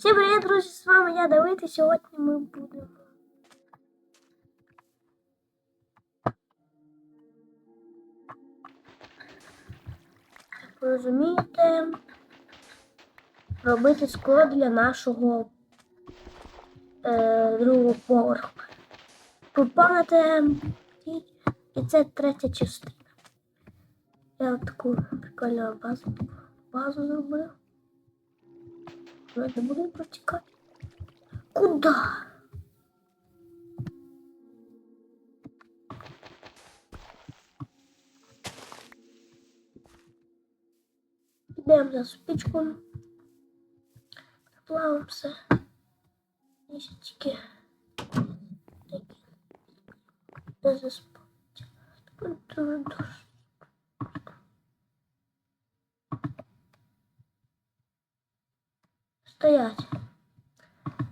Всім привіт, друзі! З вами я Давид, і сьогодні ми будемо. Розумієте, робити скло для нашого е, другого поверху. І, і це третя частина. Я от таку прикольну базу, базу зробив. Давайте буду протікати. Куда? Йдемо за спичку. Плавимо все. І ще тільки. Не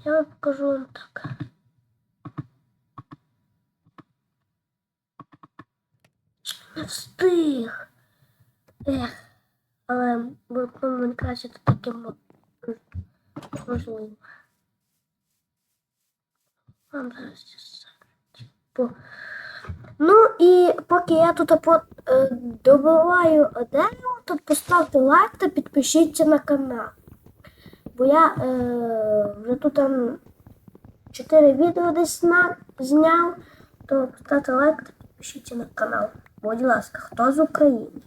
Я вам покажу вам так. Не встиг. Ех, але Майнкрафті це таке можливо. Ну і поки я тут е, добиваю дерево, то поставте лайк та підпишіться на канал. Бо я е, вже тут там 4 відео десь на, зняв, то поставте лайк та підпишіться на канал. Будь ласка, хто з України?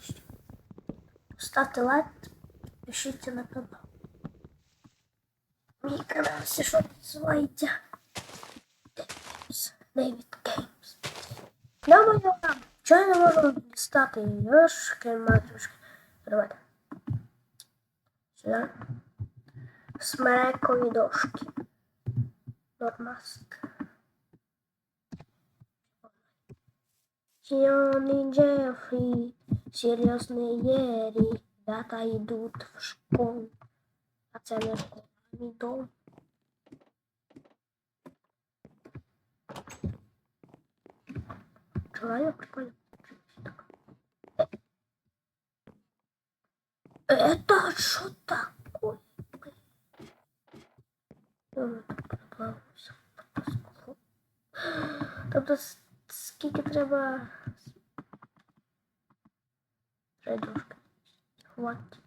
Ставте лайк та підпишіться на канал. Мій канал все що називається. David Games. Я маю там. Чого я не можу дістати? Йошки, матушки. Давайте. Сюди смерекові дошки. Нормаст. Сіоний Джефрі, серйозний Єрі, ребята йдуть в школу. А це не школа, мій дом. Чувак, прикольно. Это что такое? Тобто скільки треба райдушки. Хватить.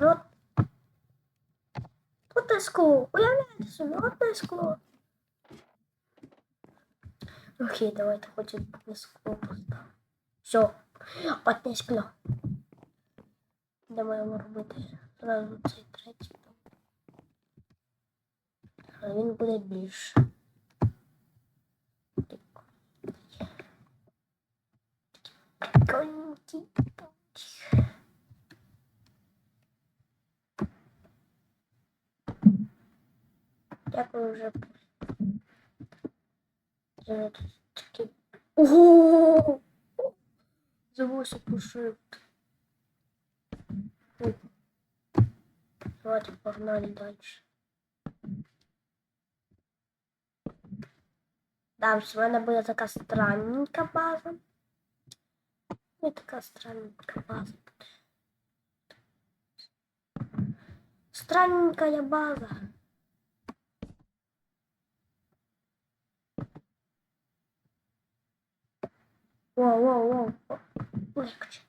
Ну, от. Одне скло. Уявляєте собі, одне скло. Окей, давайте хоч одне скло поставимо. Все, одне скло. Де маємо робити зразу цей третій. Він буде більше. елки-палки. Дякую вже. Ого! Завося пушив. Давайте погнали дальше. Да, с будет такая странненькая база. Не така странненька база буде. Странненькая база. Воу, воу, воу. Легче.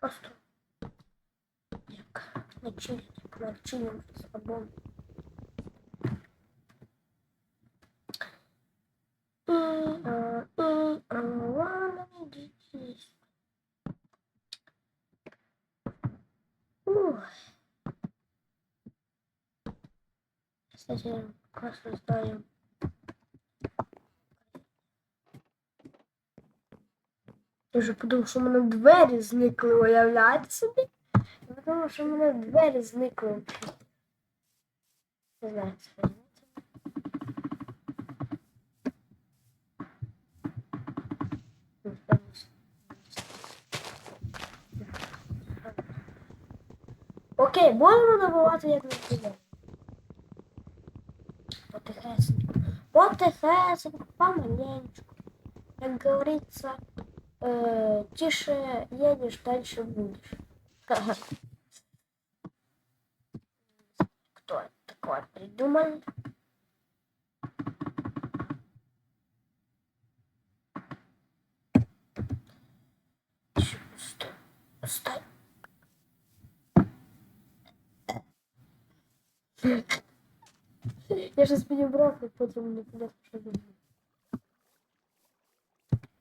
Просто як на чилі, як на Кстати, классно знаем. Я вже подумав, що в мене двері зникли, уявляєте собі? Я подумав, що в мене двері зникли. Не знаю, це можемо набувати як ми підемо. Потихесенько. Потихесенько, помаленечку. Как говорится, э, тише едешь, дальше будешь. Кто это такое придумал? Я щас підібрав, і потім не понятно, що зроблю.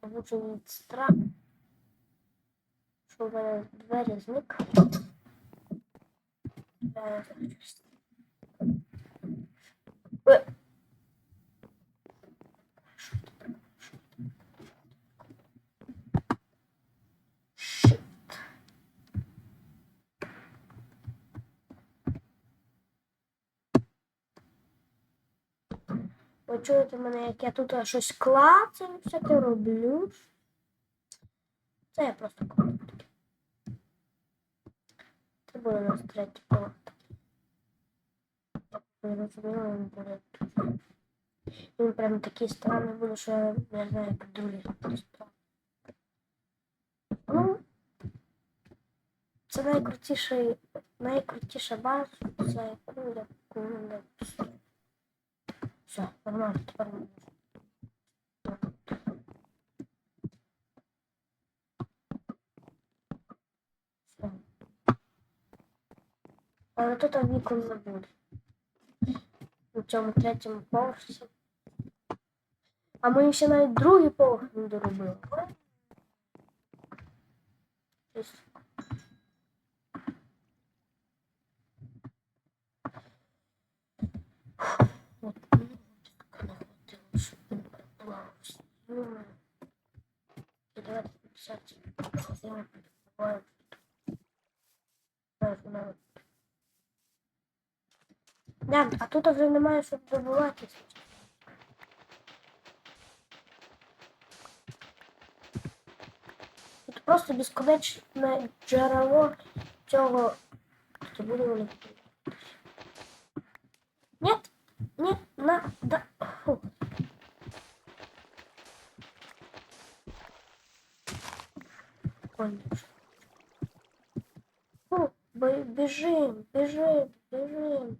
Лучше від страх, що в мене двері зник. Е, Ви чуєте мене, як я тут щось клацаю, всяке роблю. Це я просто клацаю. Це буде у нас третій поверх. Я розумію, він буде. Він прям такий странний буде, що я не знаю, як другий странний. Ну, це найкрутіший, найкрутіша база, за яку я коли все, нормально, тепер можна. Все. Але тут вікон не буде. У цьому третьому поверсі. А ми ще навіть другий поверх не доробили. Ось. От, Давайте писати. Всіма. Да, а тут вже немає, щоб добуватися. Тут просто безконечне джерело цього. Це буде вони. Нет, не надо. Фу. Фу, бе- бежим, бежим, бежим.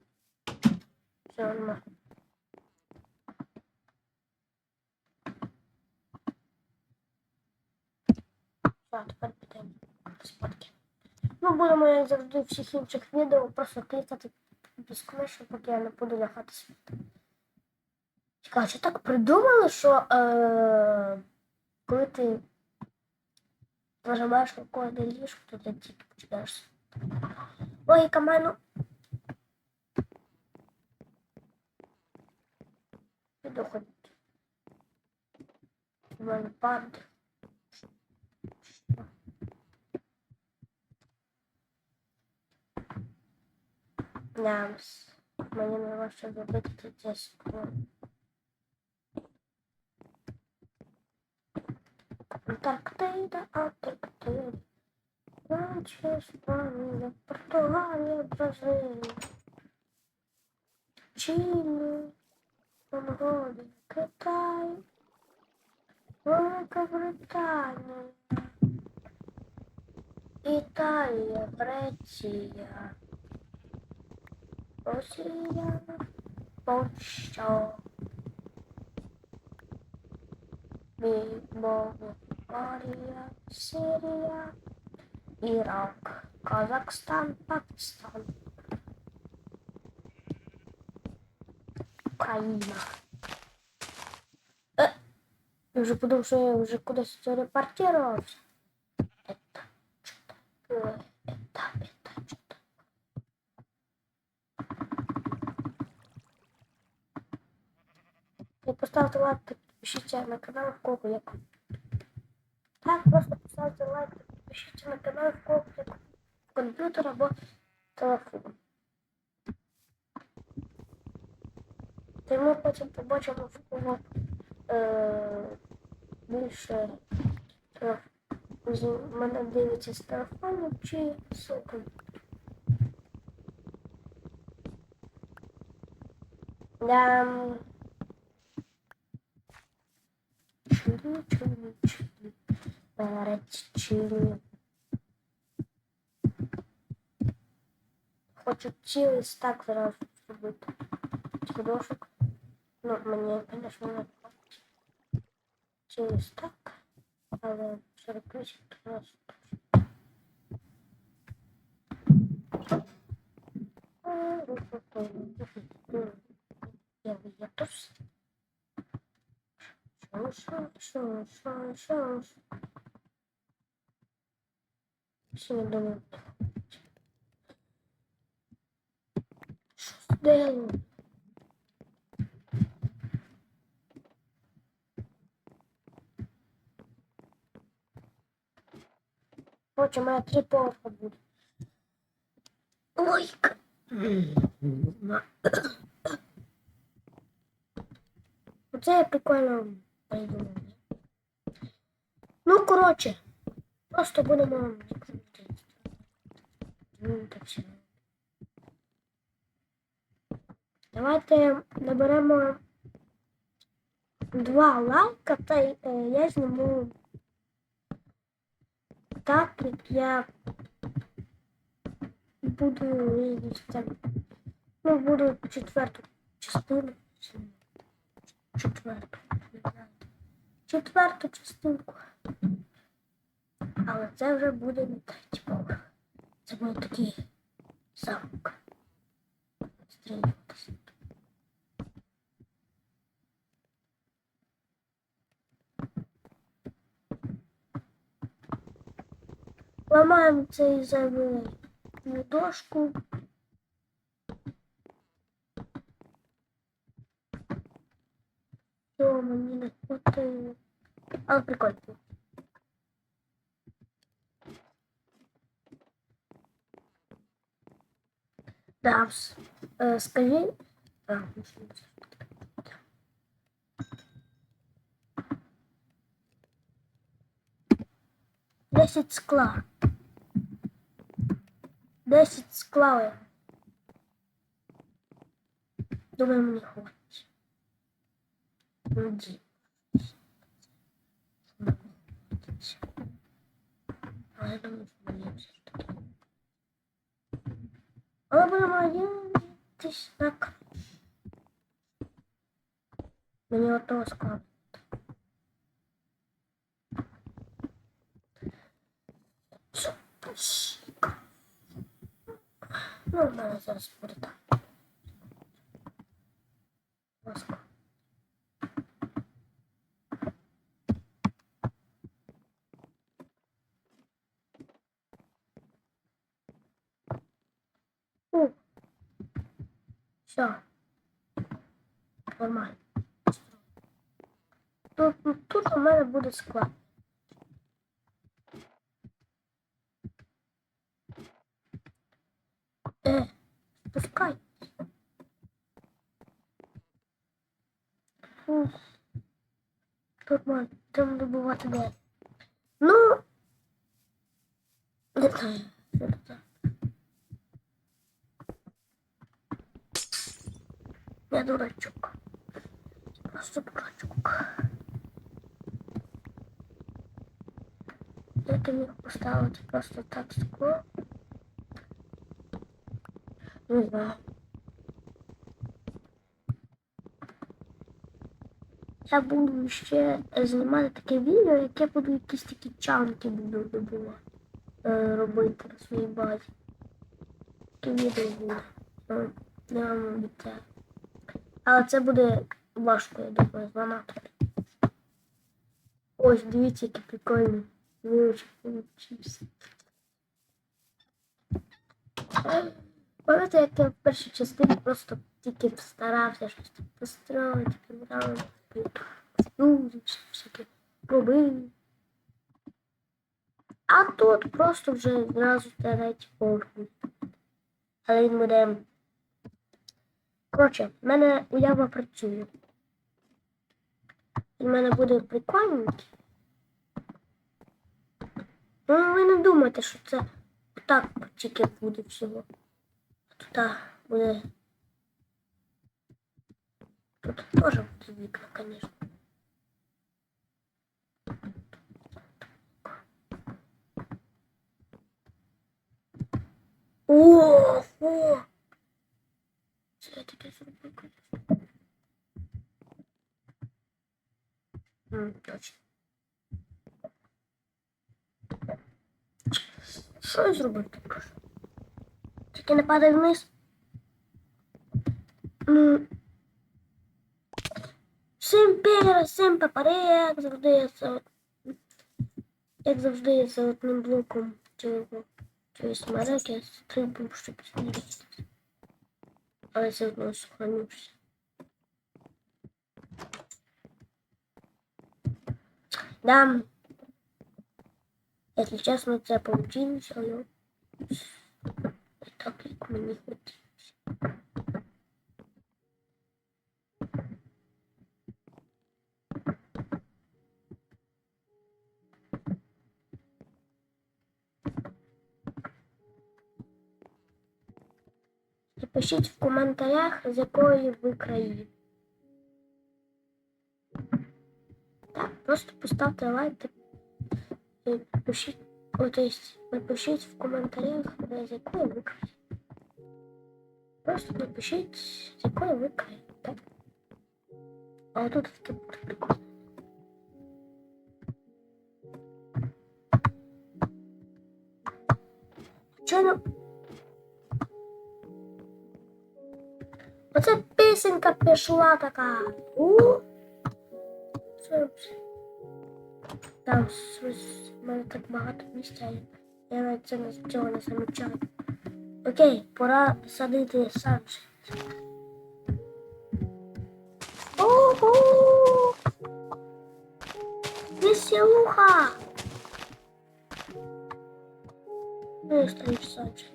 Все, нормально. Так, тепер підемо спадки. Ну, будемо, як завжди, в всіх інших відео просто клікати безконечно, поки я не буду лягати спати. Цікаво, чи так придумали, що е, коли ти нажимаєш на кожне ліжко, то ти тільки починаєш спати. Логіка мене. Піду ходити. У мене пад. Нямс. Мені Антарктида, Антарктида. Франція, Іспанія, Португалія, Бразилія. Чилі, Монголія, Китай, Велика Британія, Італія, Греція. Росія, Польща, Болгарія, Сирія, Ірак, Казахстан, Пакистан, Україна. Е, я вже подумав, що я вже кудись телепортувався. Это что такое? Это, это что І поставте лайк, підпишіться на канал в кого як. Так, просто поставте лайк, підпишіться на канал в кого як комп'ютер або телефон. Та ми потім побачимо в кого е, більше телеф- з мене дивиться з телефону чи з комп'ютера. Чили, чили, чили. Перець чили. Хочу цілий стак зараз зробити. Тільки дошок. Ну, мені, звісно, не хватить. Через так. Але 48 то раз. Я виятус. Що, Що, що, що, що. Ще думаю. Що здело? У мене три поверха буде. Ой, Оце я прикольно. Ну, коротше, просто будемо. Ну, так все. Давайте наберемо два лайка, та е, я зніму так, як я буду там. Ну, буду четверту частину. Четверту. не знаю. Четверту частинку. Але це вже буде не третій поверх. Це буде такий замок. Стрілюватися. Ламаємо цей зайвий дошку. Що мені не хватає. Але прикольно. Да, вс- е, скажи. А? Десять скла. Десять скла. Думаю, мені хватить. Ну, bak. Beni orada kaldı. Çok başka. Normal azaz burada. Тут у мене буде склад. Е, пускай. Тут можна там добувати де. Ну. Не знаю. Я дурачок. Просто дурачок. Я ти міг поставити просто так скло. Не знаю. Я буду ще знімати таке відео, яке буду якісь такі чанки буду добувати, робити на своїй базі. Таке відео буде. Е, Я вам обіцяю. Але це буде важко, я думаю, зламати. Ось, дивіться, вилучок получився. Пам'ятаєте, як я в першій частині просто тільки старався щось построїти, прибрав, ну, всяке робив. А тут просто вже зразу третій поверх. Але він буде. Коротше, в мене уява працює. І в мене буде прикольненький. Ну, вы не думайте, что это так тільки буде всього. Тут буде. Тут теж буде вікна, звісно. О, о! Це я таке зробив. Точно. Що я зробив тут? прошу? Тільки не падай вниз. Ну. Всім пера, всім папаре, як завжди я за як завжди я за одним блоком цього цієї смереки я стрибнув, щоб зніритися. Але все одно сохранився. Да. Если честно, це получилось, але не так, як мені хотілося. Напишіть в коментарях, з якої ви країни. Так, просто поставте лайк та і пишіть, о, то есть, напишіть в коментарях, е, з якої ви країни. Просто напишіть, з якої ви країни, так? А отут таке буде прикольно. Чого? Оце пісенька пішла така. У. Це взагалі. Там щось в мене так багато місця. Я навіть це не цього не замічаю. Окей, пора садити саншит. Ого! Веселуха! Ну і стоїш саншит.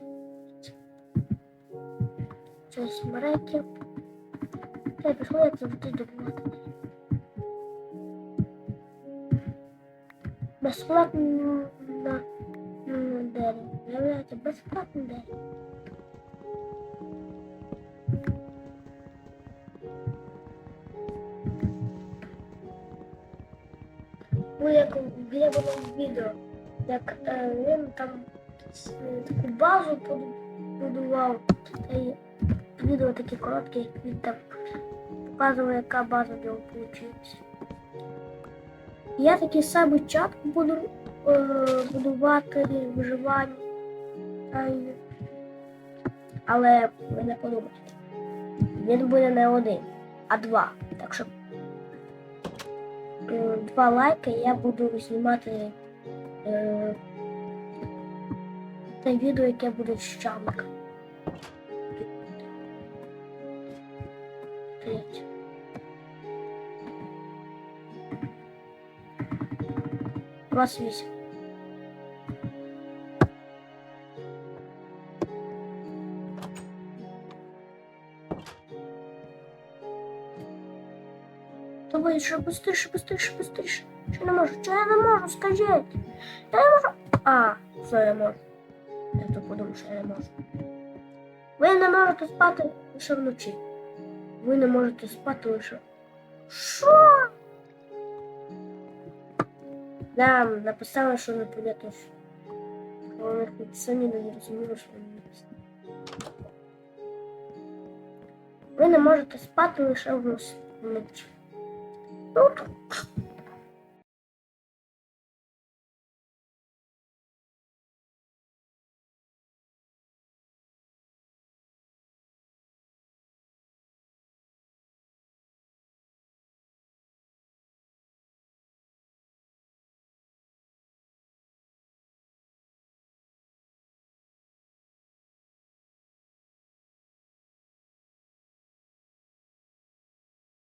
Це смереки. Я пішла, як завжди добувати. Безплатно на на дерево. Виявляється, безплатне дерево. Ну, як в Глебовому відео, як е, він там с- таку базу поду- будував. Та й відео таке коротке, як він там показував, яка база в нього вийшла. Я такий самий чат буду е, будувати виживання. Але ви не подумайте. Він буде не один, а два. Так що е, два лайки я буду знімати е, те відео, яке буде з чамик. Третє. Двадцять вісім. Давай, ще быстріше, быстріше, быстріше. Що не можу? Чого я не можу? Скажіть. Я не можу. А, все, я можу. Я тут подумав, що я не можу. Ви не можете спати лише вночі. Ви не можете спати лише. Що? Да, написали, що не понятно. що. Вони самі не зрозуміли, що вони написали. Ви не можете спати лише вночі. Ну,